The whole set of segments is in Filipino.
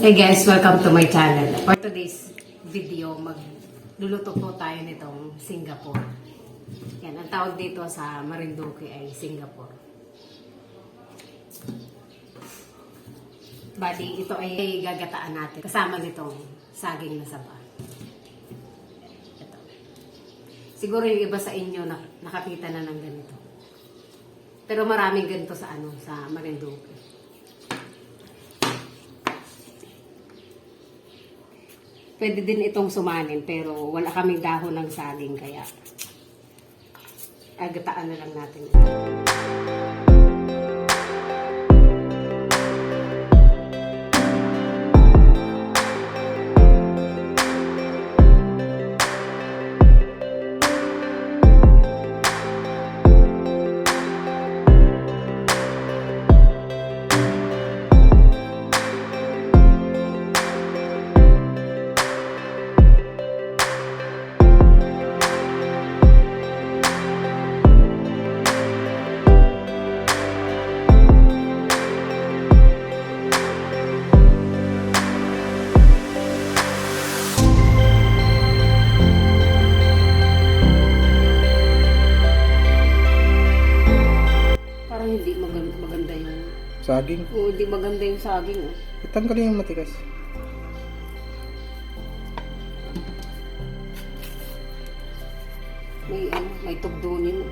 Hey guys, welcome to my channel. For today's video, magluluto po tayo nitong Singapore. Yan, ang tawag dito sa Marinduque ay Singapore. Bali, ito ay gagataan natin. Kasama nitong saging na saba. Ito. Siguro yung iba sa inyo na, nakakita na ng ganito. Pero maraming ganito sa ano, sa Marinduque. Pwede din itong sumanin pero wala kaming dahon ng saging kaya agataan na lang natin. Saging. oh, hindi maganda yung saging. Oh. Itanggalin yung matigas. May ano, may tugdunin.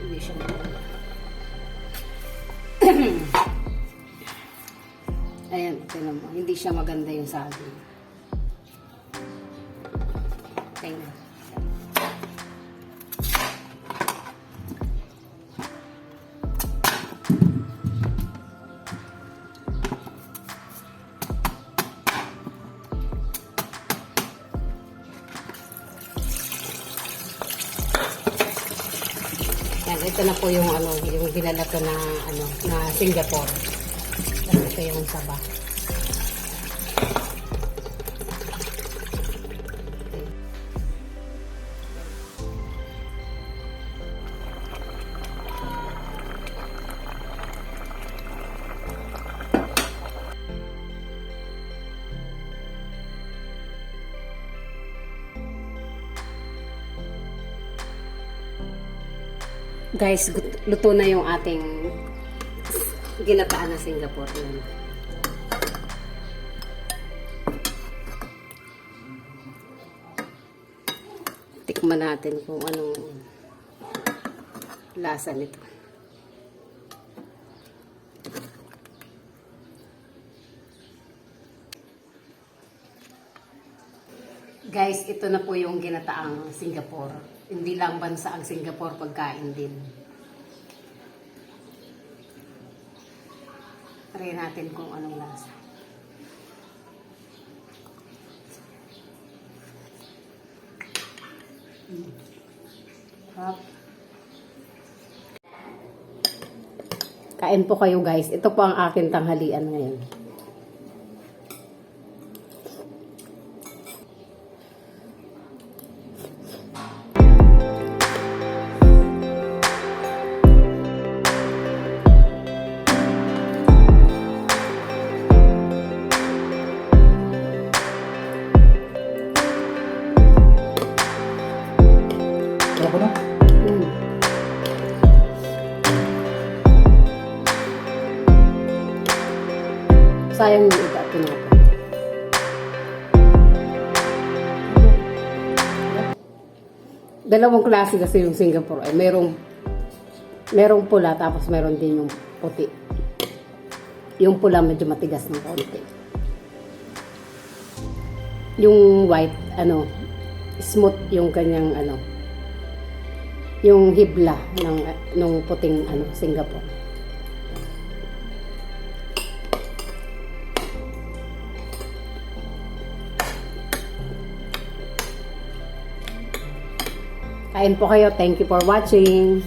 Hindi siya maganda. Ayan, tingnan mo. Hindi siya maganda yung saging. Tingnan. Ito na po yung ano, yung binalato na ano, na Singapore. Ito yung saba. Guys, luto na yung ating ginataan na Singapore. Yan. Tikman natin kung anong lasa nito. Guys, ito na po yung ginataang Singapore. Hindi lang bansa ang Singapore pagkain din. Try natin kung anong lasa. Mm. Kain po kayo guys. Ito po ang akin tanghalian ngayon. Ako na. Mm. Sayang yung iba tinapon. Dalawang klase kasi yung Singapore. Ay, merong merong pula tapos meron din yung puti. Yung pula medyo matigas ng konti. Yung white, ano, smooth yung kanyang ano, yung hibla ng nung puting ano Singapore. Kain po kayo. Thank you for watching.